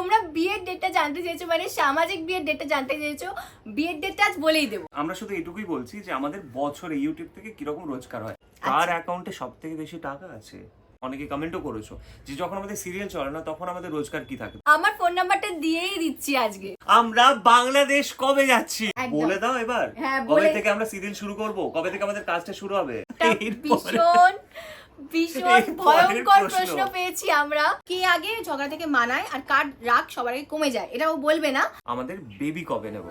তোমরা বিয়ের ডেটটা জানতে চেয়েছো মানে সামাজিক বিয়ের ডেটটা জানতে চেয়েছো বিয়ের ডেটটা আজ বলেই দেবো। আমরা শুধু এটুকুই বলছি যে আমাদের বছরে ইউটিউব থেকে কীরকম রোজগার হয়? কার অ্যাকাউন্টে সব থেকে বেশি টাকা আছে? অনেকে কমেন্টও করেছ যে যখন আমাদের সিরিয়াল চলে না তখন আমাদের রোজগার কি থাকে? আমার ফোন নাম্বারটা দিয়েই দিচ্ছি আজকে। আমরা বাংলাদেশ কবে যাচ্ছি? বলে দাও এবার। হ্যাঁ, কবে থেকে আমরা সিরিয়াল শুরু করব? কবে থেকে আমাদের কাজটা শুরু হবে? ভীষণ ভীষণ ভয়ঙ্কর প্রশ্ন। পেয়েছি আমরা। কে আগে ঝগড়া থেকে মানায় আর কার রাগ সবার আগে কমে যায় এটা ও বলবে না? আমাদের বেবি কবে নেব?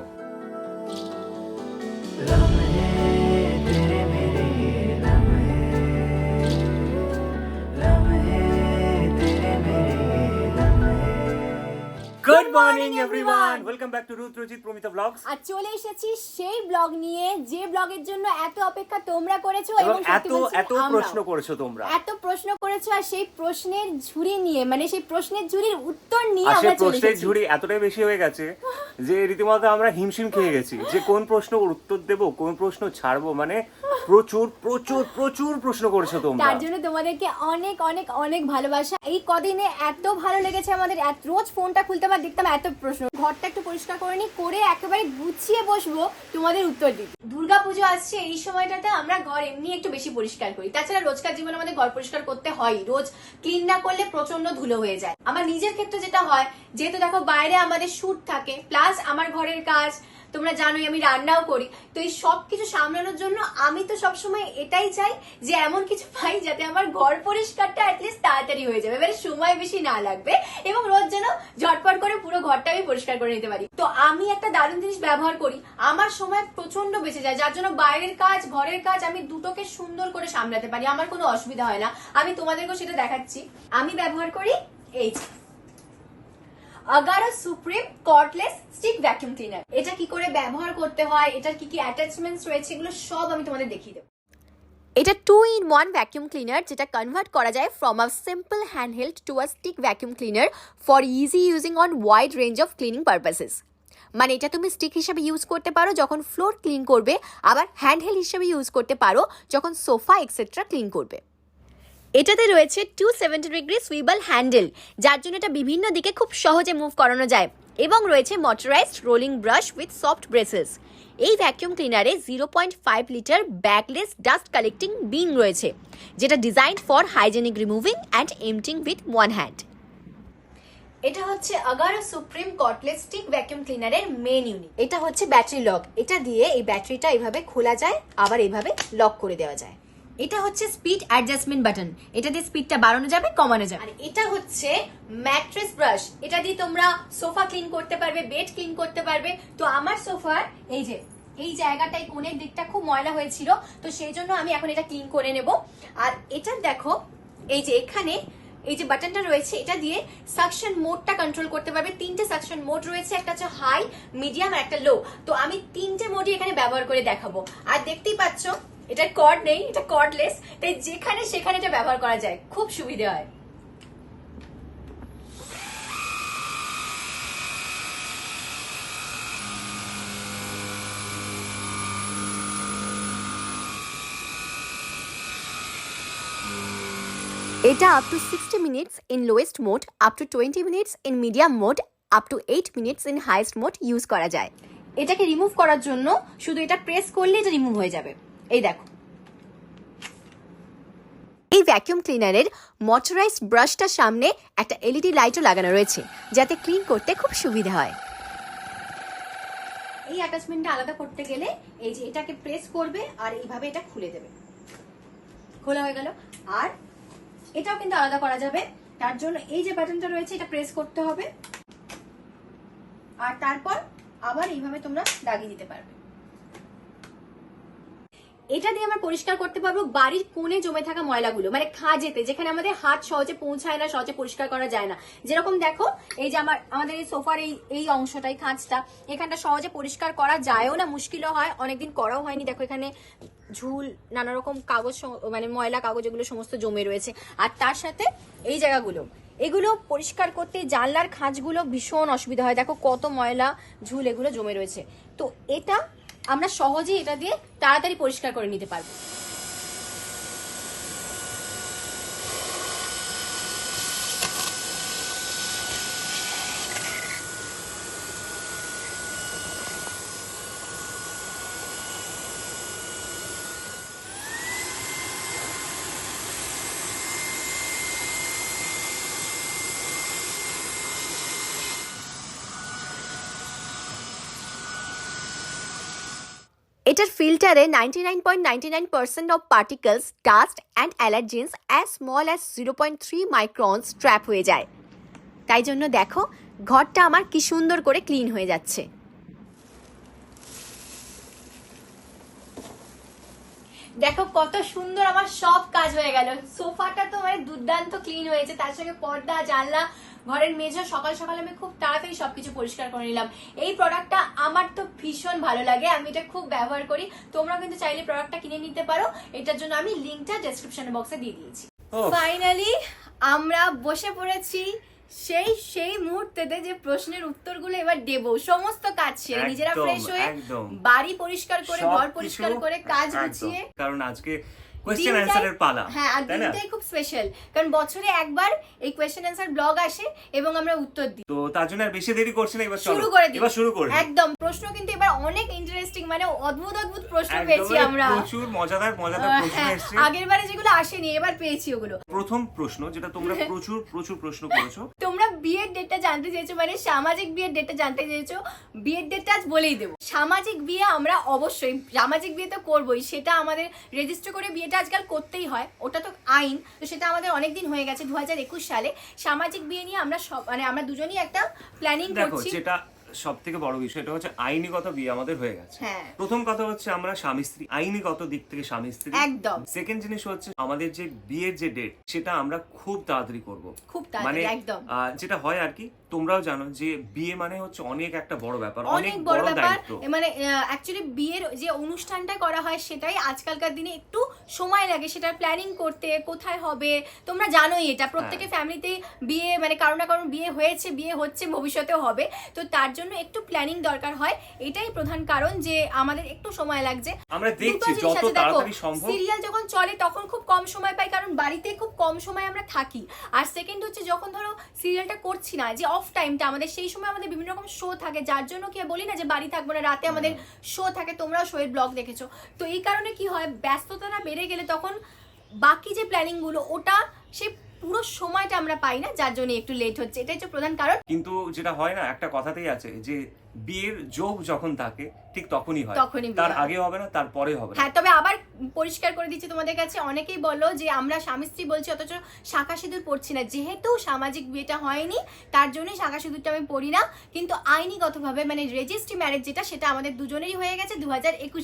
Good morning everyone welcome back to Promita vlogs আর চলে এসেছি সেই ব্লগ নিয়ে যে ব্লগের জন্য এত অপেক্ষা তোমরা করেছ এবং এত এত প্রশ্ন করেছ তোমরা। এত প্রশ্ন করেছ আর সেই প্রশ্নের ঝুড়ি নিয়ে মানে সেই প্রশ্নের ঝুড়ির উত্তর নিয়ে আমরা চলে প্রশ্নের ঝুড়ি এতটাই বেশি হয়ে গেছে যে রীতিমতো আমরা হিমশিম খেয়ে গেছি যে কোন প্রশ্ন উত্তর দেব কোন প্রশ্ন ছাড়বো মানে প্রচুর প্রচুর প্রচুর প্রশ্ন করেছ তোমরা। তার জন্য তোমাদেরকে অনেক অনেক অনেক ভালোবাসা। এই কদিনে এত ভালো লেগেছে আমাদের, এত- রোজ ফোনটা খুলতে আর দেখতাম এত প্রশ্ন। ঘরটা একটু পরিষ্কার করে নি করে একেবারে গুছিয়ে বসবো তোমাদের উত্তর দিতে। দুর্গা পুজো আসছে, এই সময়টাতে আমরা ঘর এমনি একটু বেশি পরিষ্কার করি। তাছাড়া রোজকার জীবনে আমাদের ঘর পরিষ্কার করতে হয়। রোজ ক্লিন না করলে প্রচণ্ড ধুলো হয়ে যায়। আমার নিজের ক্ষেত্রে যেটা হয়, যেহেতু দেখো বাইরে আমাদের শুট থাকে প্লাস আমার ঘরের কাজ তোমরা জানোই আমি রান্নাও করি। তো এই সব কিছু সামলানোর জন্য আমি তো সবসময় এটাই চাই যে এমন কিছু পাই যাতে আমার ঘর পরিষ্কারটা অ্যাটলিস্ট তাড়াতাড়ি হয়ে যাবে, এবারে সময় বেশি না লাগবে এবং রোজ যেন ঝটপট করে পুরো ঘরটা আমি পরিষ্কার করে নিতে পারি। তো আমি একটা দারুণ জিনিস ব্যবহার করি, আমার সময় প্রচণ্ড বেঁচে যায়, যার জন্য বাইরের কাজ, ঘরের কাজ আমি দুটোকে সুন্দর করে সামলাতে পারি, আমার কোনো অসুবিধা হয় না। আমি তোমাদেরকেও সেটা দেখাচ্ছি। আমি ব্যবহার করি এই Agaro supreme cordless stick vacuum cleaner এটা কি করে ব্যবহার করতে হয়? এটার কি কি অ্যাটাচমেন্টস রয়েছে? এগুলো সব আমি তোমাদের দেখিয়ে দেবো। এটা two in one vacuum cleaner যেটা কনভার্ট করা যায় from a simple hand held to a stick vacuum cleaner for easy using on wide range of cleaning purposes মানে এটা তুমি স্টিক হিসেবে ইউজ করতে পারো যখন ফ্লোর ক্লিন করবে, আবার হ্যান্ড হেল্ড হিসেবে ইউজ করতে পারো যখন সোফা এক্সেট্রা ক্লিন করবে। এটাতে রয়েছে two seventy degree swivel handle যার জন্য এটা বিভিন্ন দিকে খুব সহজে মুভ করানো যায়। এবং রয়েছে motorised rolling brush with soft bristles এই vacuum ক্লিনারে zero point five litre bagless dust collecting bin রয়েছে, যেটা design for hygienic removing and emptying with one hand এটা হচ্ছে Agaro supreme cordless stick vacuum ক্লিনারের main unit এটা হচ্ছে battery lock এটা দিয়ে এই ব্যাটারিটা এইভাবে খোলা যায়, আবার এইভাবে লক করে দেওয়া যায়। এটা হচ্ছে স্পিড অ্যাডজাস্টমেন্ট বাটন এটা দিয়ে স্পিডটা বাড়ানো যাবে, কমানো যাবে। আর এটা হচ্ছে ম্যাট্রেস ব্রাশ এটা দিয়ে তোমরা সোফা ক্লিন করতে পারবে বেড ক্লিন করতে পারবে। তো আমার সোফার এই যে, এই জায়গাটাই কোণের দিকটা খুব ময়লা হয়েছিল, তো সেই জন্য আমি এখন এটা ক্লিন করে নেব। আর এটা দেখো, এই যে এখানে, এই যে বাটনটা রয়েছে, এটা দিয়ে সাকশন মোডটা কন্ট্রোল করতে পারবে। তিনটে সাকশন মোড রয়েছে, একটা হচ্ছে হাই মিডিয়াম আর একটা লো তো আমি তিনটে মোডই এখানে ব্যবহার করে দেখাবো। আর দেখতেই পাচ্ছ এটা কর্ড নেই এটা কর্ডলেস তাই যেখানে সেখানে এটা ব্যবহার করা যায়। খুব সুবিধে হয়। এটা up to sixty minutes in lowest mode up to twenty minutes in medium mode up to eight minutes in highest mode use করা যায়। এটাকে রিমুভ করার জন্য শুধু এটা প্রেস করলে এটা রিমুভ হয়ে যাবে। এই দেখো। এই ভ্যাকিউম ক্লিনারের মটরাইজড ব্রাশটার সামনে একটা এলইডি লাইটও লাগানো রয়েছে, যাতে ক্লিন করতে খুব সুবিধা হয়। এই অ্যাটাচমেন্টটা আলাদা করতে গেলে এই যে এটাকে প্রেস করবে আর এইভাবে এটা খুলে দেবে। খোলা হয়ে গেল। আর এটাও কিন্তু আলাদা করা যাবে। তার জন্য এই যে বাটনটা রয়েছে, এটা প্রেস করতে হবে। আর তারপর আবার এইভাবে তোমরা দাগিয়ে দিতে পারবে। এটা দিয়ে আমরা পরিষ্কার করতে পারব বাড়ির কোণে জমে থাকা ময়লাগুলো। মানে খাজেতে, যেখানে আমাদের হাত সহজে পৌঁছায় না, সহজে পরিষ্কার করা যায় না। যেরকম দেখো, এই যে আমার, আমাদের এই সোফার এই এই অংশটাই, খাঁজটা, এখানটা সহজে পরিষ্কার করা যায়ও না, মুশকিলও হয়, অনেকদিন করাও হয়নি। দেখো, এখানে ঝুল নানা রকম কাগজ মানে ময়লা কাগজ, এগুলো সমস্ত জমে রয়েছে। আর তার সাথে এই জায়গাগুলো, এগুলো পরিষ্কার করতে জানলার খাঁজগুলো ভীষণ অসুবিধা হয়। দেখো কত ময়লা, ঝুল এগুলো জমে রয়েছে। তো এটা আমরা সহজেই এটা দিয়ে তাড়াতাড়ি পরিষ্কার করে নিতে পারব। যেটার ফিল্টারে ninety nine point ninety nine of particles dust and allergens as small as zero point three microns trap হয়ে যায়। তাই জন্য দেখো, ঘরটা আমার কি সুন্দর করে ক্লিন হয়ে যাচ্ছে। দেখো কত সুন্দর আমার সব কাজ হয়ে গেল। সোফাটা তো মানে দুর্দান্ত ক্লিন হয়েছে তার সঙ্গে পর্দা জানলা ঘরের মেঝে সকাল সকাল আমি খুব তাড়াতাড়ি সবকিছু পরিষ্কার করে নিলাম। এই প্রোডাক্টটা আমার তো ভীষণ ভালো লাগে আমি এটা খুব ব্যবহার করি। তোমরা কিন্তু চাইলে প্রোডাক্টটা কিনে নিতে পারো। এটার জন্য আমি লিঙ্কটা ডেসক্রিপশন বক্সে দিয়ে দিয়েছি। ফাইনালি আমরা বসে পড়েছি সেই সেই মুহূর্তেতে যে প্রশ্নের উত্তরগুলো এবার দেব সমস্ত কাজ সেরে নিজেরা ফ্রেশ হয়ে বাড়ি পরিষ্কার করে ঘর পরিষ্কার করে কাজ। গুছিয়ে কারণ আজকে অ্যান্সারের পালা হ্যাঁ আর দিনটাই খুব স্পেশাল কারণ বছরে একবার এই অ্যান্সার ব্লগ আসে এবং আমরা উত্তর দিই। তো তার জন্য আর বেশি দেরি করছি না এবার শুরু করে দিই। এবার শুরু করি একদম প্রশ্ন কিন্তু এবার অনেক ইন্টারেস্টিং মানে অদ্ভুত অদ্ভুত প্রশ্ন পেয়েছি মানে আমরা। প্রচুর মজাদার মজাদার প্রশ্ন হ্যাঁ, এসেছে আগের বারে যেগুলো আসেনি এবার পেয়েছি ওগুলো। প্রথম প্রশ্ন যেটা তোমরা প্রচুর প্রচুর প্রশ্ন করেছ। তোমরা বিয়ের ডেটটা জানতে চেয়েছো মানে সামাজিক বিয়ের ডেটটা জানতে চেয়েছো বিয়ের ডেটটা আজ বলেই দেবো। সামাজিক বিয়ে আমরা অবশ্যই সামাজিক বিয়ে তো করবোই সেটা আমাদের রেজিস্টার করে বিয়েটা আজকাল করতেই হয় ওটা তো আইন। তো সেটা আমাদের অনেক দিন হয়ে গেছে দু হাজার একুশ সালে। সামাজিক বিয়ে নিয়ে আমরা সব মানে আমরা দুজনই একটা প্ল্যানিং করছি। যেটা সব থেকে বড় বিষয় এটা হচ্ছে আইনিগত বিয়ে আমাদের হয়ে গেছে। হ্যাঁ। প্রথম কথা হচ্ছে আমরা স্বামী স্ত্রী আইনিগত দিক থেকে স্বামী স্ত্রী। একদম। সেকেন্ড জিনিস হচ্ছে আমাদের যে বিয়ের যে ডেট সেটা আমরা খুব তাড়াতাড়ি করব। খুব মানে একদম। যেটা হয় আর কি তোমরাও জানো যে বিয়ে মানে হচ্ছে অনেক একটা বড় ব্যাপার অনেক বড় ব্যাপার। মানে অ্যাকচুয়ালি বিয়ের যে অনুষ্ঠানটা করা হয় সেটাই আজকালকার দিনে একটু সময় লাগে সেটার প্ল্যানিং করতে কোথায় হবে তোমরা জানোই এটা। প্রত্যেকের। ফ্যামিলিতে বিয়ে মানে কারও না কারণ বিয়ে হয়েছে বিয়ে হচ্ছে ভবিষ্যতেও হবে। তো তার জন্য একটু প্ল্যানিং দরকার হয়। এটাই প্রধান কারণ যে আমাদের একটু সময় লাগছে। আমরা দেখছি যত তাড়াতাড়ি সম্ভব সিরিয়াল যখন চলে তখন খুব কম সময় পাই কারণ বাড়িতে খুব কম সময় আমরা থাকি। আর সেকেন্ড হচ্ছে যখন ধরো সিরিয়ালটা করছি না যে অফ টাইমটা আমাদের সেই সময় আমাদের বিভিন্ন রকম শো থাকে যার জন্য কি বলি না যে বাড়ি থাকব না রাতে আমাদের শো থাকে তোমরাও শো এর ব্লগ দেখেছ। তো এই কারণে কি হয় ব্যস্ততাটা বেড়ে গেলে তখন বাকি যে প্ল্যানিংগুলো ওটা সেই পুরো সময়টা আমরা পাই না, যার জন্য একটু লেট হচ্ছে। এটাই হচ্ছে প্রধান কারণ। কিন্তু যেটা হয় না, একটা কথাতেই আছে যে বিয়ের যোগ যখন থাকে ঠিক তখনই হয়। তখনই তার আগে হবে না তার পরে হবে হ্যাঁ তবে আবার পরিষ্কার করে দিচ্ছি তোমাদের কাছে। অনেকেই বলো যে আমরা স্বামী স্ত্রী বলছি অথচ শাখা সিঁদুর পড়ছি না। যেহেতু সামাজিক বিয়েটা হয়নি তার জন্যই শাখা সিঁদুরটা আমি পড়ি না। কিন্তু আইনিগতভাবে মানে রেজিস্ট্রি ম্যারেজ যেটা সেটা আমাদের দুজনেরই হয়ে গেছে দু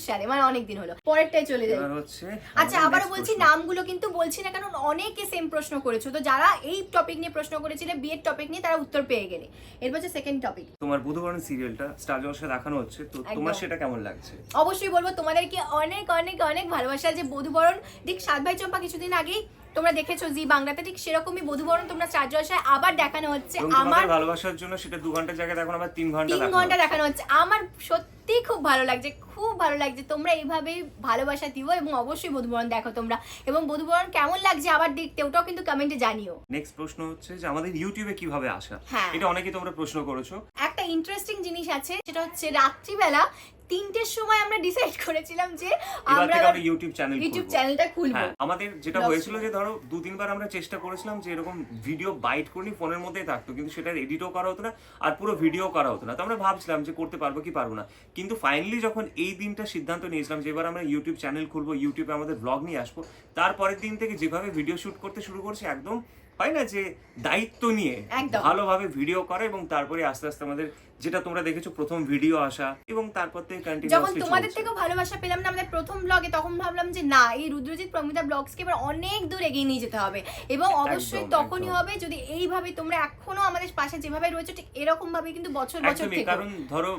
সালে মানে অনেক দিন হলো। পরেরটাই চলে হচ্ছে আচ্ছা আবারও বলছি নামগুলো কিন্তু বলছি না কারণ অনেকে সেম প্রশ্ন করেছ। তো যারা এই টপিক নিয়ে প্রশ্ন করেছিলে বিয়ের টপিক নিয়ে তারা উত্তর পেয়ে গেলে। এরপর হচ্ছে সেকেন্ড টপিক তোমার বুধবরণ সিরিয়ালটা স্টার জলসা দেখানো হচ্ছে তো তোমার। সেটা কেমন লাগছে? অবশ্যই বলব তোমাদেরকে অনেক অনেক অনেক ভালোবাসা। যে বধুবরণ ঠিক সাত ভাই চম্পা কিছুদিন আগেই তোমরা দেখেছ জি বাংলাতে ঠিক সেরকমই বধুবরণ তোমরা চার জলসায় আবার দেখানো হচ্ছে। আমার ভালোবাসার জন্য সেটা দু ঘণ্টার জায়গায় এখন আবার তিন ঘণ্টা তিন ঘণ্টা দেখানো হচ্ছে। আমার সত্যি খুব ভালো লাগছে খুব ভালো লাগছে। তোমরা এইভাবেই ভালোবাসা দিও এবং অবশ্যই বধুবরণ দেখো তোমরা। এবং বধুবরণ কেমন লাগছে আবার দেখতে ওটাও কিন্তু কমেন্টে জানিও। নেক্সট প্রশ্ন হচ্ছে যে আমাদের ইউটিউবে কীভাবে আসা? হ্যাঁ। এটা অনেকে তোমরা প্রশ্ন করেছ। একটা ইন্টারেস্টিং জিনিস আছে সেটা হচ্ছে রাত্রিবেলা তিনটের সময় আমরা ডিসাইড করেছিলাম যে আমরা ইউটিউব চ্যানেল ইউটিউব চ্যানেলটা খুলবো। আমাদের যেটা হয়েছিল যে ধরো দু তিনবার আমরা চেষ্টা করেছিলাম যে এরকম ভিডিও বাইট করি ফোনের মধ্যেই থাকতো কিন্তু সেটার এডিটও করা হতো না আর পুরো ভিডিও করা হতো না। তো আমরা ভাবছিলাম যে করতে পারব কি পারব না। কিন্তু ফাইনালি যখন এই দিনটা সিদ্ধান্ত নিয়েছিলাম যে এবার আমরা ইউটিউব চ্যানেল খুলবো ইউটিউবে আমাদের ব্লগ নিয়ে আসব তারপরের দিন থেকে যেভাবে ভিডিও শুট করতে শুরু করছি একদম হয় না যে দায়িত্ব নিয়ে ভালোভাবে ভিডিও করা এবং তারপরে আস্তে আস্তে আমাদের যেটা তোমরা দেখেছ প্রথম ভিডিও আসা এবং তারপর থেকে যখন তোমাদের থেকে ভালোবাসা পেলাম না আমাদের প্রথম ব্লগে তখন ভাবলাম যে না এই রুদ্রজিৎ প্রমিতা ব্লগসকে এবার অনেক দূর এগিয়ে নিয়ে যেতে হবে। এবং অবশ্যই তখনই হবে যদি এইভাবে তোমরা এখনও আমাদের পাশে যেভাবে রয়েছে ঠিক এরকম ভাবে কিন্তু বছর বছর থেকে কারণ ধরো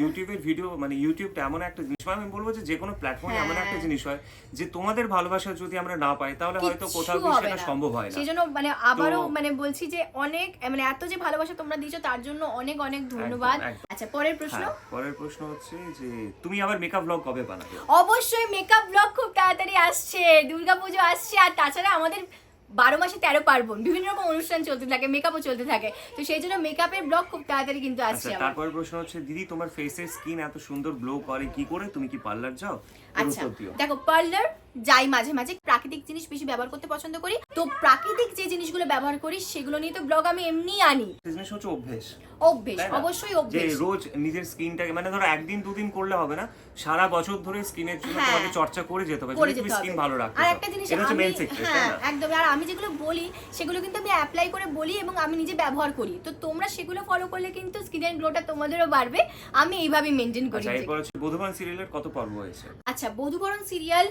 ইউটিউবের ভিডিও মানে ইউটিউবটা এমন একটা জিনিস আমি বলব যে যে কোনো প্ল্যাটফর্মে এমন একটা হ্যাঁ। জিনিস হয় যে তোমাদের ভালোবাসা যদি আমরা না পাই তাহলে হয়তো কোথাও সেটা সম্ভব হয় না। সেই জন্য মানে আবারও মানে বলছি যে অনেক মানে এত যে ভালোবাসা তোমরা দিয়েছ তার জন্য অনেক অনেক ধন্যবাদ। একদম। আচ্ছা পরের প্রশ্ন? হ্যাঁ, পরের প্রশ্ন হচ্ছে যে তুমি আবার মেকআপ ব্লগ কবে বানাবে? অবশ্যই মেকআপ ব্লগ খুব তাড়াতাড়ি আসছে দুর্গাপুজো আসছে আর তাছাড়া আমাদের বারো মাসে তেরো পার্বণ বিভিন্ন রকম অনুষ্ঠান চলতে থাকে মেকআপও চলতে থাকে। তো সেই জন্য মেকআপের ব্লগ খুব তাড়াতাড়ি কিন্তু আচ্ছা আসছে তারপরে প্রশ্ন হচ্ছে দিদি তোমার ফেসের স্কিন এত সুন্দর গ্লো করে কি করে? তুমি কি পার্লার যাও? আচ্ছা দেখো পার্লার যাই মাঝে মাঝে প্রাকৃতিক জিনিস বেশি ব্যবহার করতে পছন্দ করি। তো প্রাকৃতিক যে জিনিসগুলো ব্যবহার করি সেগুলো নিয়ে তো ব্লগ আমি এমনি আনি। জিনিস হচ্ছে অভ্যেস। অভ্যেস? অবশ্যই যে রোজ নিজের স্কিনটাকে মানে ধরো একদিন দুদিন করলে হবে না সারা বছর ধরে স্কিনের জন্য হ্যাঁ। তোমাকে চর্চা করে যেতে হবে যদি তুমি স্কিন ভালো রাখতে আর একটা জিনিস আমি হ্যাঁ একদম। আর আমি যেগুলো বলি সেগুলো কিন্তু আমি অ্যাপ্লাই করে বলি এবং আমি নিজে ব্যবহার করি। তো তোমরা সেগুলো ফলো করলে কিন্তু স্কিনের গ্লোটা তোমাদেরও বাড়বে। আমি এইভাবেই মেনটেন করি আচ্ছা এরপর হচ্ছে সিরিয়ালের কত পর্ব হয়েছে? আচ্ছা বধুবরণ সিরিয়াল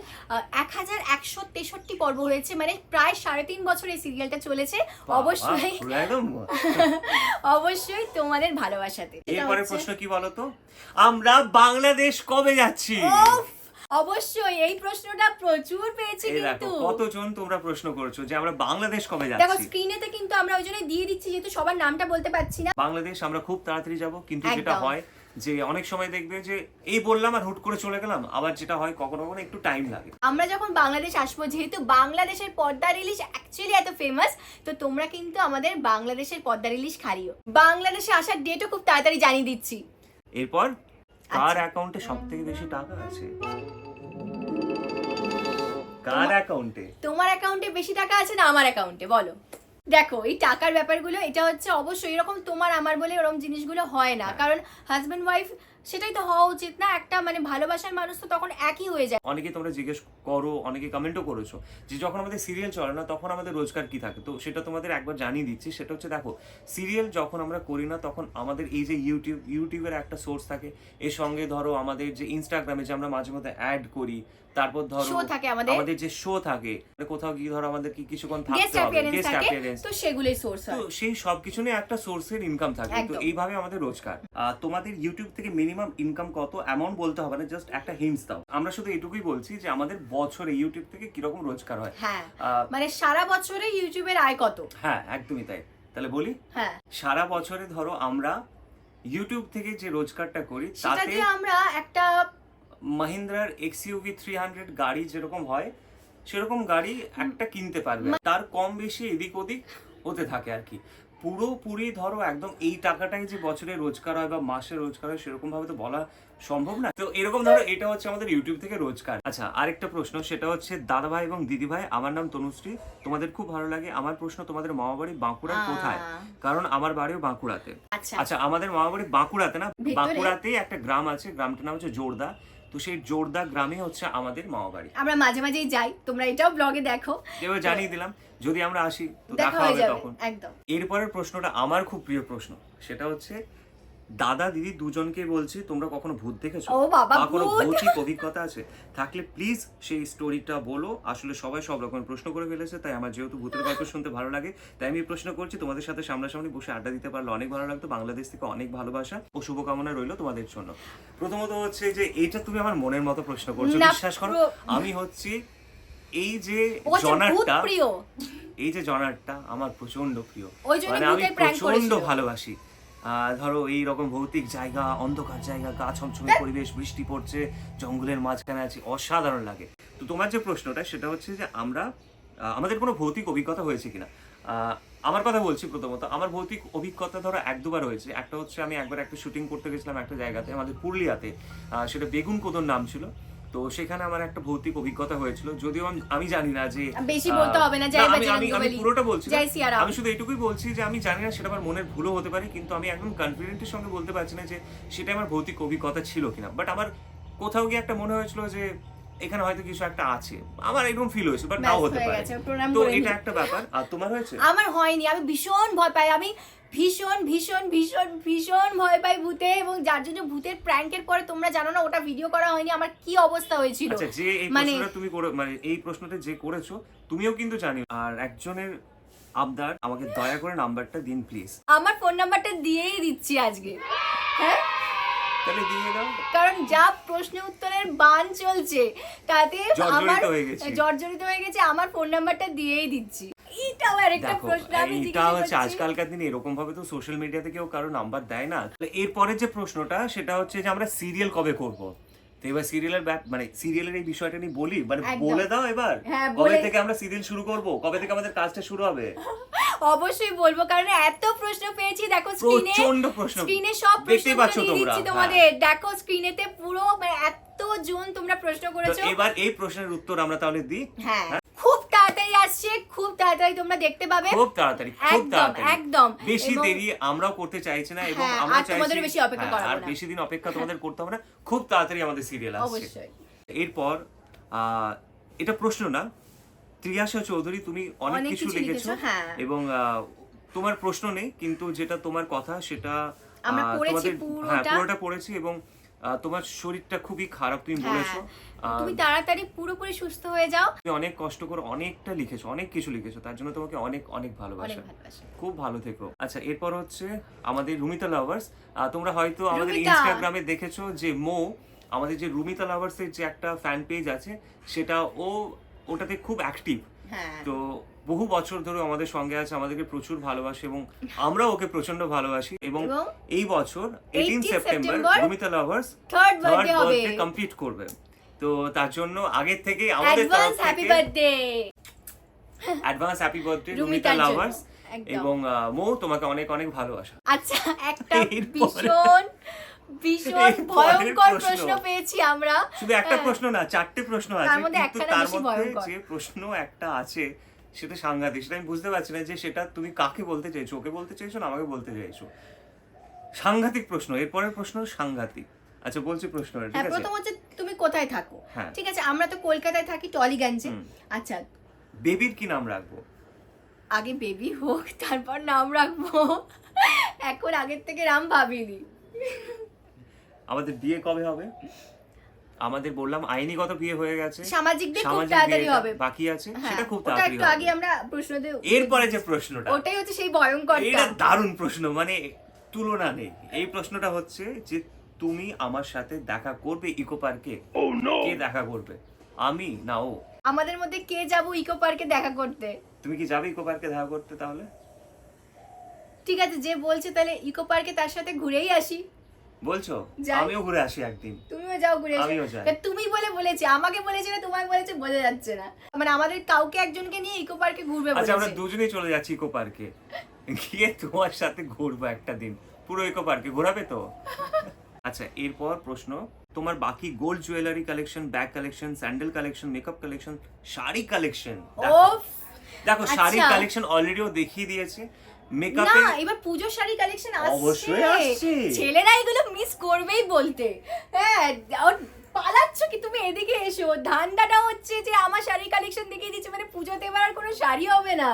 এক হাজার একশো তেষট্টি পর্ব হয়েছে মানে প্রায় সাড়ে তিন বছর এই সিরিয়ালটা চলেছে। অবশ্যই অবশ্যই তোমাদের ভালোবাসাতে। এরপরে প্রশ্ন কি বলতো আমরা বাংলাদেশ কবে যাচ্ছি? অবশ্যই এই প্রশ্নটা প্রচুর পেয়েছি কিন্তু। কতজন তোমরা প্রশ্ন করছ যে আমরা বাংলাদেশ কবে দেখো যাচ্ছি? স্ক্রিনেতে কিন্তু আমরা ওই জন্য দিয়ে দিচ্ছি যেহেতু সবার নামটা বলতে পারছি না। বাংলাদেশ আমরা খুব তাড়াতাড়ি যাব কিন্তু যেটা হয় যে অনেক সময় দেখবে যে এই বললাম আর হুট করে চলে গেলাম আবার যেটা হয় কখনো কখনো একটু টাইম লাগে। আমরা যখন বাংলাদেশ আসব যেহেতু বাংলাদেশের পর্দা রিলিজ অ্যাকচুয়ালি এত ফেমাস তো তোমরা কিন্তু আমাদের বাংলাদেশের পর্দা রিলিজ খারিও। বাংলাদেশে আসার ডেটও খুব তাড়াতাড়ি জানিয়ে দিচ্ছি। এরপর কার আচ্ছা। অ্যাকাউন্টে সব থেকে বেশি টাকা আছে? কার অ্যাকাউন্টে তোমার অ্যাকাউন্টে বেশি টাকা আছে না আমার অ্যাকাউন্টে বলো। দেখো এই টাকার ব্যাপারগুলো এটা হচ্ছে অবশ্যই এরকম তোমার আমার বলে এরকম জিনিসগুলো হয় না। হ্যাঁ। কারণ হাজব্যান্ড ওয়াইফ সেটাই তো হওয়া উচিত না। একটা মানে ভালোবাসার মানুষ তো তখন একই হয়ে যায়। অনেকে তোমরা জিজ্ঞেস করো অনেকে কমেন্টও করেছ যে যখন আমাদের সিরিয়াল চলে না তখন আমাদের রোজগার কি থাকে? তো সেটা তোমাদের একবার জানিয়ে দিচ্ছি। সেটা হচ্ছে দেখো সিরিয়াল যখন আমরা করি না তখন আমাদের এই যে ইউটিউব ইউটিউবের একটা সোর্স থাকে। এর সঙ্গে ধরো আমাদের যে ইনস্টাগ্রামে যে আমরা মাঝে মধ্যে অ্যাড করি তারপর ধরো শো থাকে আমাদের। আমাদের যে শো থাকে মানে কোথাও গিয়ে ধরো আমাদের কি কিছুক্ষণ থাকতে হবে গেস্ট অ্যাপিয়ারেন্স তো সেগুলোই সোর্স তো সেই সব কিছু নিয়ে একটা সোর্সের ইনকাম থাকে তো এইভাবে আমাদের রোজগার। তোমাদের ইউটিউব থেকে মিনিমাম ইনকাম কত? অ্যামাউন্ট বলতে হবে না জাস্ট একটা হিন্টস দাও। আমরা শুধু এটুকুই বলছি যে আমাদের বছরে ইউটিউব থেকে কীরকম রোজগার হয়। হ্যাঁ। মানে সারা বছরে ইউটিউবের আয় কত? হ্যাঁ একদমই তাই। তাহলে বলি? হ্যাঁ। সারা বছরে ধরো আমরা ইউটিউব থেকে যে রোজগারটা করি তাতে আমরা একটা মাহিন্দ্রার X U V three hundred গাড়ি যেরকম হয় সেরকম গাড়ি একটা কিনতে পারবে। তার কম বেশি এদিক ওদিক হতে থাকে আর কি। পুরোপুরি ধরো একদম এই টাকাটাই যে বছরে রোজগার হয় বা মাসে রোজগার হয় সেরকম ভাবে তো বলা সম্ভব না। তো এরকম ধরো এটা হচ্ছে আমাদের ইউটিউব থেকে রোজগার। আচ্ছা আরেকটা প্রশ্ন সেটা হচ্ছে দাদা ভাই এবং দিদি ভাই আমার নাম তনুশ্রী। তোমাদের খুব ভালো লাগে। আমার প্রশ্ন তোমাদের মামা বাড়ি বাঁকুড়ার কোথায়? কারণ আমার বাড়িও বাঁকুড়াতে। আচ্ছা। আচ্ছা আমাদের মামা বাড়ি বাঁকুড়াতে না? ভেতরে? বাঁকুড়াতে একটা গ্রাম আছে গ্রামটার নাম হচ্ছে জোরদা। তো সেই জোরদা গ্রামে হচ্ছে আমাদের মামা বাড়ি আমরা মাঝে মাঝেই যাই তোমরা এটাও ব্লগে দেখো। এবার জানিয়ে দিলাম যদি আমরা আসি তো দেখা দেখা হবে তখন। একদম। এরপরের প্রশ্নটা আমার খুব প্রিয় প্রশ্ন সেটা হচ্ছে দাদা দিদি দুজনকে বলছি তোমরা কখনো ভূত দেখেছ? বা কোনো ভূত! ভৌতিক অভিজ্ঞতা আছে? থাকলে প্লিজ সেই স্টোরিটা বলো। আসলে সবাই সব রকম প্রশ্ন করে ফেলেছে তাই আমার যেহেতু ভূতের গল্প শুনতে ভালো লাগে তাই আমি প্রশ্ন করছি তোমাদের সাথে সামনাসামনি বসে আড্ডা দিতে পারলে অনেক ভালো লাগতো। বাংলাদেশ থেকে অনেক ভালোবাসা ও শুভকামনা রইল তোমাদের জন্য। প্রথমত হচ্ছে যে এটা তুমি আমার মনের মতো প্রশ্ন করছ বিশ্বাস করো? আমি হচ্ছি এই যে জনারটা এই যে জনারটা আমার প্রচণ্ড প্রিয়। মানে আমি প্রচণ্ড ভালোবাসি। ধরো এই রকম ভৌতিক জায়গা অন্ধকার জায়গা গা ছমছমে পরিবেশ বৃষ্টি পড়ছে জঙ্গলের মাঝখানে আছি অসাধারণ লাগে। তো তোমার যে প্রশ্নটা সেটা হচ্ছে যে আমরা আমাদের কোনো ভৌতিক অভিজ্ঞতা হয়েছে কিনা? আমার কথা বলছি প্রথমত আমার ভৌতিক অভিজ্ঞতা ধরো এক দুবার হয়েছে। একটা হচ্ছে আমি একবার একটা শুটিং করতে গেছিলাম একটা জায়গাতে আমাদের পুরুলিয়াতে। সেটা বেগুন কোদর নাম ছিল। তো সেখানে আমার একটা ভৌতিক অভিজ্ঞতা হয়েছিল। যদিও আমি- জানি না যে বেশি বলতে হবে না, জয় আমি আমি পুরোটা বলছি। আমি শুধু এটুকুই বলছি যে আমি জানি না সেটা আমার মনের ভুলও হতে পারে কিন্তু আমি একদম কনফিডেন্টের সঙ্গে বলতে পারছি না যে সেটা আমার ভৌতিক অভিজ্ঞতা ছিল কিনা। বাট আমার কোথাও গিয়ে একটা মনে হয়েছিল যে এখানে হয়তো কিছু একটা আছে। আমার এরকম ফিল হয়েছিল বাট নাও হতে পারে। তো এটা একটা ব্যাপার। আর তোমার হয়েছে? আমার হয়নি আমি ভীষণ ভয় পাই। আমি ভীষণ ভীষণ ভীষণ ভীষণ ভয় পাই ভূতে এবং যার জন্য ভূতের প্র্যাঙ্কের পরে তোমরা জানো না ওটা ভিডিও করা হয়নি আমার কি অবস্থা হয়েছিল। আচ্ছা মানে- তুমি মানে এই প্রশ্নটা যে করেছ তুমিও কিন্তু জানি। আর একজনের আবদার আমাকে দয়া করে নাম্বারটা দিন প্লিজ আমার ফোন নাম্বারটা দিয়েই দিচ্ছি আজকে। হ্যাঁ? তাহলে দিয়ে দাও। কারণ যা প্রশ্ন উত্তরের বান চলছে তাতে আমার। জর্জরিত হয়ে গেছে আমার ফোন নাম্বারটা দিয়েই দিচ্ছি। এইটাও আরেকটা প্রশ্ন আমি আজকালকার দিনে এরকম ভাবে তো সোশ্যাল মিডিয়াতে কেউ কারও নাম্বার দেয় না। তো এরপরের যে প্রশ্নটা সেটা হচ্ছে যে আমরা সিরিয়াল কবে করব? তো এবার সিরিয়ালের মানে সিরিয়ালের এই বিষয়টা নিয়ে বলি মানে বলে দাও এবার। হ্যাঁ, কবে থেকে আমরা সিরিয়াল শুরু করব? কবে থেকে আমাদের কাজটা শুরু হবে? অবশ্যই বলব কারণ এত প্রশ্ন পেয়েছি দেখো স্ক্রিনে প্রচণ্ড প্রশ্ন স্ক্রিনে সব প্রশ্ন পাচ্ছ তোমরা, দিচ্ছি হ্যাঁ। তোমাদের। দেখো স্ক্রিনেতে পুরো মানে এত জন তোমরা প্রশ্ন করেছ। এবার এই প্রশ্নের উত্তর আমরা তাহলে দিই। হ্যাঁ খুব তাড়াতাড়ি আসছে খুব তাড়াতাড়ি তোমরা দেখতে পাবে। খুব তাড়াতাড়ি খুব তাড়াতাড়ি। একদম। বেশি দেরি আমরাও করতে চাইছি না এবং হ্যাঁ, আমরা চাইছি বেশি অপেক্ষা হ্যাঁ, করাবো আর বেশি দিন অপেক্ষা তোমাদের করতে হবে না। খুব তাড়াতাড়ি আমাদের সিরিয়াল আসছে। অবশ্যই। এরপর এটা প্রশ্ন না। ত্রিয়াশা চৌধুরী তুমি অনেক কিছু লিখেছো হ্যাঁ। এবং তোমার প্রশ্ন নেই কিন্তু যেটা তোমার কথা সেটা আমরা পড়েছি তোমাদের পুরোটা। হ্যাঁ পুরোটা। পড়েছি এবং তোমার শরীরটা খুবই খারাপ তুমি বলেছ। তুমি তাড়াতাড়ি পুরোপুরি সুস্থ হয়ে যাও। তুমি অনেক কষ্ট করে অনেকটা লিখেছো অনেক কিছু লিখেছো তার জন্য তোমাকে অনেক অনেক ভালোবাসা। খুব ভালো থেকো। আচ্ছা এরপর হচ্ছে আমাদের রুমিতা লাভার্স তোমরা হয়তো আমাদের ইনস্টাগ্রামে দেখেছ যে মো আমাদের যে রুমিতা লাভার্স এর যে একটা ফ্যান পেজ আছে সেটা ও ওটাতে খুব অ্যাক্টিভ তো বহু বছর ধরে আমাদের সঙ্গে আছে আমাদেরকে প্রচুর ভালোবাসে এবং আমরা ওকে প্রচণ্ড ভালোবাসি। এবং এই বছর eighteen 18 September Rumita lovers third birthday complete করবে। তো তার জন্য আগের থেকে আমাদের advance happy birthday advance happy birthday Rumita lovers এবং মো তোমাকে অনেক অনেক ভালোবাসা। আচ্ছা একটা ভীষণ ভীষণ ভয়ঙ্কর প্রশ্ন। পেয়েছি আমরা। শুধু একটা হ্যাঁ। প্রশ্ন না চারটে প্রশ্ন আছে। কিন্তু তার মধ্যে যে প্রশ্ন একটা আছে সেটা সাংঘাতিক। সেটা আমি বুঝতে পারছি না যে সেটা তুমি কাকে বলতে চাইছো ওকে বলতে চাইছো না আমাকে বলতে চাইছো। সাংঘাতিক প্রশ্ন এরপরের প্রশ্ন সাংঘাতিক। আচ্ছা বলছি প্রশ্ন ঠিক হ্যাঁ আছে? প্রথম হচ্ছে তুমি কোথায় থাকো? হ্যাঁ। ঠিক আছে আমরা তো কলকাতায় থাকি টলিগঞ্জে। আচ্ছা। বেবির কি নাম রাখব? আগে বেবি হোক তারপর নাম রাখব। এখন আগের থেকে নাম ভাবিনি। আমাদের বিয়ে কবে হবে? আমাদের বললাম আইনিগত বিয়ে হয়ে গেছে? সামাজিক দিক খুব তাড়াতাড়ি হবে। বাকি আছে? হ্যাঁ সেটা খুব তাড়াতাড়ি একটু আগে আমরা প্রশ্ন দিয়ে এরপরে যে প্রশ্নটা। ওটাই হচ্ছে সেই ভয়ঙ্কর এটা দারুণ প্রশ্ন মানে তুলনা নেই। এই প্রশ্নটা হচ্ছে যে তুমি আমার সাথে দেখা করবে ইকো পার্কে? কে দেখা করবে? আমি না ও? আমাদের মধ্যে কে যাব ইকো পার্কে দেখা করতে? তুমি কি যাবে ইকো পার্কে দেখা করতে তাহলে? ঠিক আছে যে বলছে তাহলে ইকো পার্কে তার সাথে ঘুরেই আসি। বলছো। আমিও ঘুরে আসি একদিন। তুমিও যাও ঘুরে এসো আমিও যাই। তুমি বলে বলেছে আমাকে বলেছে না তোমাকে বলেছে বোঝা যাচ্ছে না। মানে আমাদের কাউকে একজনকে নিয়ে ইকো পার্কে ঘুরবে আচ্ছা আমরা দুজনেই চলে যাচ্ছি ইকো পার্কে। গিয়ে তোমার সাথে ঘুরবো একটা দিন। পুরো ইকো পার্কে ঘোরাবে তো? আচ্ছা এরপর প্রশ্ন তোমার বাকি gold jewellery collection bag collection sandal collection makeup collection sari collection দেখো। আচ্ছা। কালেকশন অলরেডিও দেখিয়ে দিয়েছে। না মেকআপে এবার পুজোর শাড়ি কালেকশন আসছে। অবশ্যই আসছে। ছেলেরা এগুলো মিস করবেই বলতে। হ্যাঁ পালাচ্ছ কি? তুমি এদিকে এসো। ধান্দাটা হচ্ছে যে আমার শাড়ি কালেকশন দেখিয়ে দিচ্ছে মানে পুজোতে এবার আর কোনো শাড়ি হবে না।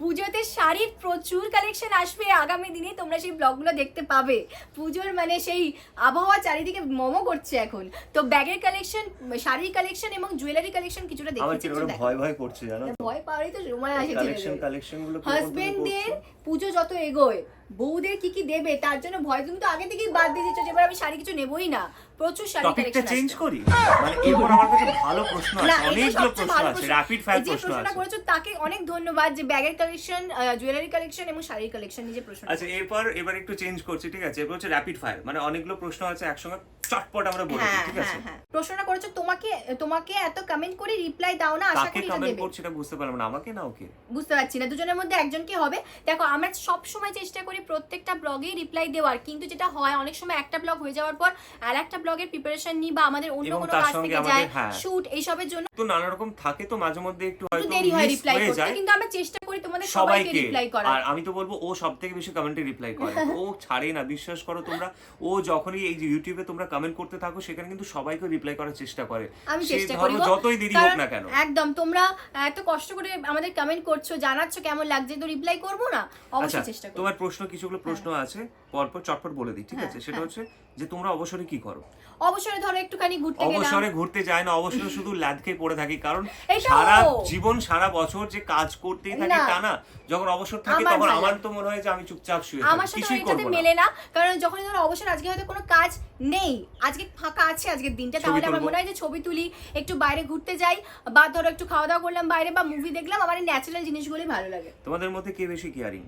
পুজোতে শাড়ির প্রচুর কালেকশন আসবে আগামী দিনে। তোমরা সেই ব্লগগুলো দেখতে পাবে। পুজোর মানে সেই আবহাওয়া চারিদিকে মোমো করছে এখন। তো ব্যাগের কালেকশন শাড়ির কালেকশন এবং জুয়েলারি কালেকশন কিছুটা আমার দেখিয়েছে কীরকম তো দেখো। ভয় ভয় করছে জানো ভয় পাওয়ারই তো সময় আসে কালেকশন ছেলেদের। কালেকশনগুলো হাজবেন্ডদের পুজো যত এগোয় বউদের কি কি দেবে তার জন্য ভয় তুমি তো আগে থেকেই বাদ দিয়ে দিচ্ছ যে এবার আমি শাড়ি কিছু নেবই না। প্রচুর শাড়ি কালেকশন চেঞ্জ করি? মানে এরপর আমার কাছে ভালো প্রশ্ন আছে অনেকগুলো প্রশ্ন আছে র্যাপিড ফায়ার প্রশ্ন প্রশ্নটা আছে। করেছ তাকে অনেক ধন্যবাদ যে ব্যাগের কালেকশন জুয়েলারি কালেকশন এবং শাড়ির কালেকশন নিজে প্রশ্ন আচ্ছা এরপর এবার একটু চেঞ্জ করছি ঠিক আছে? এরপর হচ্ছে র্যাপিড ফায়ার মানে অনেকগুলো প্রশ্ন আছে একসঙ্গে চটপট আমরা বলে হ্যাঁ ঠিক আছে? হ্যাঁ। হ্যাঁ প্রশ্নটা করেছ তোমাকে তোমাকে এত কমেন্ট করে রিপ্লাই দাও না আশা করি এটা কমেন্ট দেবে। করছে এটা বুঝতে পারলাম না আমাকে না ওকে? বুঝতে পারছি না দুজনের মধ্যে একজন কি হবে। দেখো আমরা সব সময় চেষ্টা করি প্রত্যেকটা ব্লগে রিপ্লাই দেওয়ার। কিন্তু যেটা হয় অনেক সময় একটা ব্লগ হয়ে যাওয়ার পর আর একটা ব্লগের প্রিপারেশন নিই বা আমাদের অন্য কোনো কাজ থেকে যায় হ্যাঁ। শুট এইসবের জন্য তো নানা রকম থাকে তো মাঝে মধ্যে একটু একটু হয়তো দেরি হয় রিপ্লাই করতে। কিন্তু আমরা চেষ্টা করি তোমাদের সবাইকে। রিপ্লাই করার আর আমি তো বলব ও সব থেকে বেশি কমেন্টে রিপ্লাই করে। ও ছাড়ে না বিশ্বাস করো তোমরা ও যখনই এই যে ইউটিউবে তোমরা কমেন্ট করতে থাকো সেখানে কিন্তু সবাইকে রিপ্লাই করার চেষ্টা করে। আমি চেষ্টা করি যতই দেরি হোক না কেন। একদম তোমরা এত কষ্ট করে আমাদের কমেন্ট করছ জানাচ্ছ কেমন লাগছে তো রিপ্লাই করব না আচ্ছা অবশ্যই চেষ্টা করব। তোমার প্রশ্ন কিছুগুলো প্রশ্ন আছে পরপর চটপট বলে দিই ঠিক হ্যাঁ, আছে? সেটা হ্যাঁ। হচ্ছে যে তোমরা অবসরে কি করো? অবসরে ধরো একটুখানি ঘুরতে গেলাম। অবসরে ঘুরতে যায় না অবসরে শুধু খেয়ে পড়ে থাকি কারণ সারা জীবন সারা বছর যে কাজ করতেই থাকি তা না যখন অবসর থাকি তখন আমার তো মনে হয় যে আমি চুপচাপ শুয়ে আমার সাথে এটাতে মেলে না কারণ যখন ধরো অবসর আজকে হয়তো কোনো কাজ নেই আজকে ফাঁকা আছে আজকের দিনটা তাহলে আমার মনে হয় যে ছবি তুলি একটু বাইরে ঘুরতে যাই বা ধরো একটু খাওয়া দাওয়া করলাম বাইরে বা মুভি দেখলাম আমার ন্যাচারাল জিনিসগুলোই ভালো লাগে। তোমাদের মধ্যে কে বেশি কেয়ারিং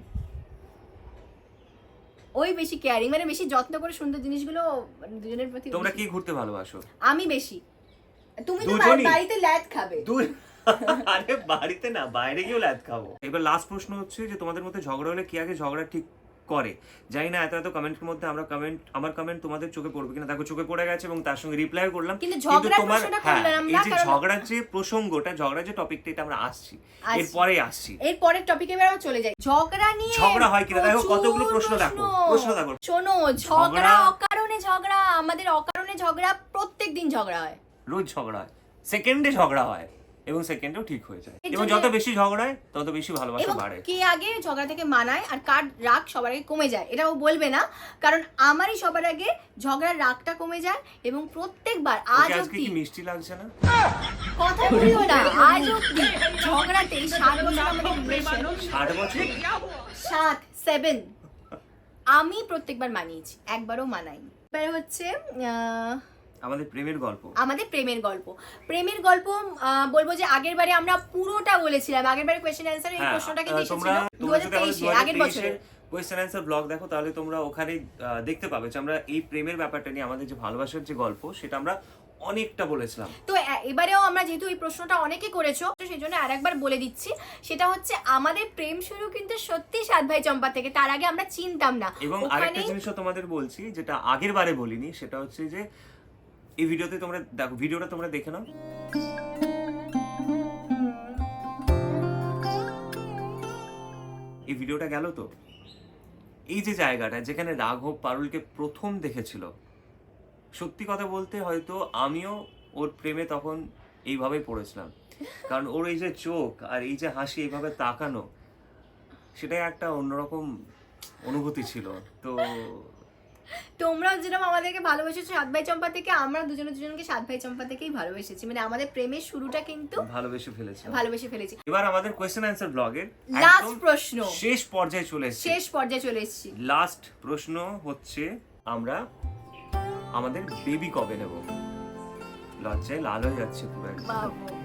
ওই বেশি কেয়ারিং মানে বেশি যত্ন করে সুন্দর জিনিসগুলো মানে দুজনের প্রতি তোমরা। কি ঘুরতে ভালোবাসো? আমি বেশি। তুমি তো বাড়িতে ল্যাদ খাবে। আরে বাড়িতে না বাইরে গিয়েও ল্যাদ খাব। এবার লাস্ট প্রশ্ন হচ্ছে যে তোমাদের মধ্যে ঝগড়া হলে কি আগে ঝগড়া ঠিক করে জানি না এত এত কমেন্টের মধ্যে আমরা কমেন্ট আমার কমেন্ট তোমাদের চোখে পড়বে কিনা দেখো চোখে পড়ে গেছে এবং তার সঙ্গে রিপ্লাই করলাম কিন্তু তোমার হ্যাঁ এই যে ঝগড়ার যে প্রসঙ্গটা ঝগড়ার যে টপিকটা এটা আমরা আসছি। এরপরে আসছি এর পরের টপিকে এবার আমরা চলে যাই ঝগড়া নিয়ে ঝগড়া হয় কিনা? দেখো কতগুলো প্রশ্ন দেখো। প্রশ্ন দেখো। শোনো ঝগড়া ঝগড়া- অকারণে ঝগড়া আমাদের অকারণে ঝগড়া প্রত্যেকদিন ঝগড়া হয় রোজ ঝগড়া হয় সেকেন্ডে ঝগড়া হয় এবং সেকেন্ডেও ঠিক হয়ে যায়। এবং যত বেশি ঝগড়া হয় তত বেশি ভালোবাসা বাড়ে। কে আগে ঝগড়া থেকে মানায় আর কার রাগ সবার আগে কমে যায় এটা ও বলবে না। কারণ আমারই সবার আগে ঝগড়ার রাগটা কমে যায় এবং প্রত্যেকবার আজ আজকে কি মিষ্টি লাগছে না? কথা বলিও না আজ অব্দি ঝগড়াতে সাত বছর আমাদের ষাট বছর? সাত সেভেন আমি প্রত্যেকবার মানিয়েছি একবারও মানাইনি। এবার হচ্ছে আহ, আমাদের প্রেমের গল্প। আমাদের প্রেমের গল্প। প্রেমের গল্প বলব যে আগের বারে আমরা পুরোটা বলেছিলাম। আগের বারে কোয়েশ্চেন অ্যান্সার এই হ্যাঁ, প্রশ্নটা কিন্তু এসেছিল দু তোমরা হাজার যদি আমাদের তেইশে আগের বছরে কোয়েশ্চেন অ্যান্সার ব্লগ দেখো তাহলে তোমরা ওখানে দেখতে পাবে যে আমরা এই প্রেমের ব্যাপারটা নিয়ে আমাদের যে ভালোবাসার যে গল্প সেটা আমরা অনেকটা বলেছিলাম। তো এবারেও আমরা যেহেতু এই প্রশ্নটা অনেকে করেছ তো সেই জন্য আরেকবার বলে দিচ্ছি। সেটা হচ্ছে আমাদের প্রেম শুরু কিন্তু সত্যি সাত ভাই চম্পা থেকে তার আগে আমরা চিনতাম না। এবং আরেকটা জিনিসও তোমাদের বলছি যেটা আগের বারে বলিনি সেটা হচ্ছে যে এই ভিডিওতে তোমরা, দেখো, ভিডিওটা তোমরা দেখে নাও। এই ভিডিওটা গেল তো? এই যে জায়গাটা যেখানে রাঘব পারুলকে প্রথম দেখেছিল, সত্যি কথা বলতে হয়তো আমিও ওর প্রেমে তখন এইভাবেই পড়েছিলাম। কারণ ওর এই যে চোখ আর এই যে হাসি, এইভাবে তাকানো, সেটাই একটা অন্যরকম অনুভূতি ছিল। তো তোমরাও যেরকম আমাদেরকে ভালোবেসেছো সাত ভাই চম্পা থেকে আমরা দুজনে দুজনকে সাত ভাই চম্পা থেকেই ভালোবেসেছি। মানে আমাদের প্রেমের শুরুটা কিন্তু ভালোবেসে ফেলেছে। ভালোবেসে ফেলেছি। এবার আমাদের কোয়েশ্চেন অ্যান্সার ব্লগের লাস্ট প্রশ্ন। শেষ পর্যায়ে চলে এসেছি। শেষ পর্যায়ে চলে এসেছি। লাস্ট প্রশ্ন হচ্ছে আমরা আমাদের বেবি কবে নেব? লজ্জায় লাল হয়ে যাচ্ছে পুরো একদম।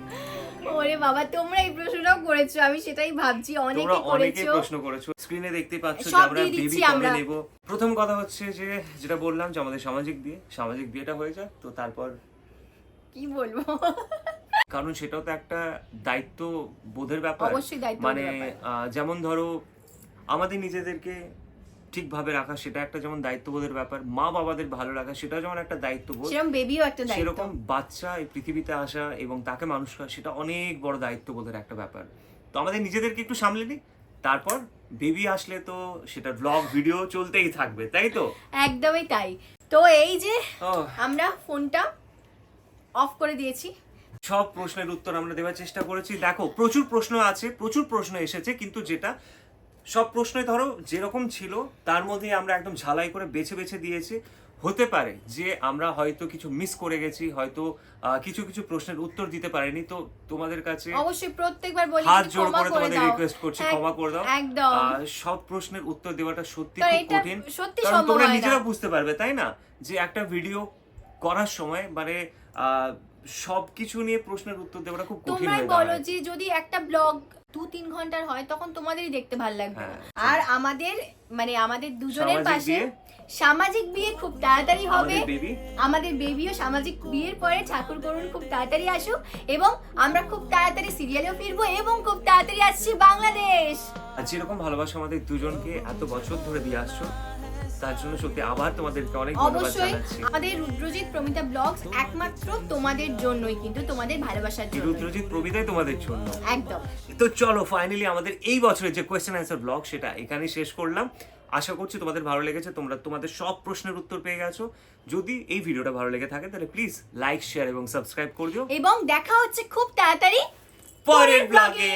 ওরে বাবা তোমরা এই প্রশ্নটাও করেছ আমি সেটাই ভাবছি অনেকে করেছ। প্রশ্ন করেছ। স্ক্রিনে দেখতে পাচ্ছ যে আমরা বেবি কবে নেব। প্রথম কথা হচ্ছে যে যেটা বললাম যে আমাদের সামাজিক বিয়ে সামাজিক বিয়েটা হয়ে যাক তো তারপর কি বলব? কারণ সেটাও তো একটা দায়িত্ব বোধের ব্যাপার। মানে যেমন ধরো আমাদের নিজেদেরকে ঠিকভাবে রাখা সেটা একটা যেমন দায়িত্ববোধের ব্যাপার মা বাবাদের ভালো রাখা সেটাও যেমন একটা দায়িত্ববোধ সেরকম বেবিও একটা দায়িত্ব। সেরকম বাচ্চা এই পৃথিবীতে আসা এবং তাকে মানুষ করা সেটা অনেক বড় দায়িত্ববোধের একটা ব্যাপার। তো আমাদের নিজেদেরকে একটু সামলে নিই। তারপর বেবি আসলে তো সেটা ব্লগ ভিডিও চলতেই থাকবে তাই তো? একদমই তাই। তো এই যে আমরা ফোনটা অফ করে দিয়েছি। সব প্রশ্নের উত্তর আমরা দেওয়ার চেষ্টা করেছি। দেখো প্রচুর প্রশ্ন আছে প্রচুর প্রশ্ন এসেছে কিন্তু যেটা সব প্রশ্নে ধরো যেরকম ছিল তার মধ্যে আমরা একদম ঝালাই করে বেছে বেছে দিয়েছি। হতে পারে যে আমরা হয়তো কিছু মিস করে গেছি হয়তো কিছু কিছু প্রশ্নের উত্তর দিতে পারিনি। তো তোমাদের কাছে অবশ্যই প্রত্যেকবার বলি হাত ক্ষমা করে তোমাদের রিকোয়েস্ট করছি ক্ষমা করে দাও। একদম। সব প্রশ্নের উত্তর দেওয়াটা সত্যি খুব কঠিন। সত্যি সম্ভব তোমরা নিজেরা বুঝতে পারবে তাই না? যে একটা ভিডিও করার সময় মানে আহ, সবকিছু নিয়ে প্রশ্নের উত্তর দেওয়াটা খুব কঠিন হয়ে বলো যে যদি একটা ব্লগ দু তিন ঘণ্টার হয় তখন তোমাদেরই দেখতে ভালো লাগবে হ্যাঁ। আর আমাদের মানে আমাদের দুজনের পাশে? সামাজিক বিয়ে খুব তাড়াতাড়ি হবে আমাদের বেবি আমাদের বেবিও সামাজিক বিয়ের পরে ঠাকুর করুন খুব তাড়াতাড়ি আসুক এবং আমরা খুব তাড়াতাড়ি সিরিয়ালেও ফিরবো এবং খুব তাড়াতাড়ি আসছি বাংলাদেশ আর যেরকম ভালোবাসা আমাদের দুজনকে এত বছর ধরে দিয়ে আসছো তার জন্য সত্যি আবার তোমাদেরকে অনেক ধন্যবাদ জানাচ্ছি। আমাদের রুদ্রজিৎ প্রমিতা ব্লগস একমাত্র তোমাদের জন্যই কিন্তু তোমাদের ভালোবাসার জন্য রুদ্রজিৎ প্রবিতাই তোমাদের জন্য। একদম। তো চলো ফাইনালি আমাদের এই বছরের যে কোয়েশ্চেন অ্যান্সার ব্লগ সেটা এখানেই শেষ করলাম। আশা করছি তোমাদের ভালো লেগেছে তোমরা তোমাদের সব প্রশ্নের উত্তর পেয়ে গেছো। যদি এই ভিডিওটা ভালো লেগে থাকে তাহলে প্লিজ লাইক শেয়ার এবং সাবস্ক্রাইব করে দিও। এবং দেখা হচ্ছে খুব তাড়াতাড়ি পরের ব্লগে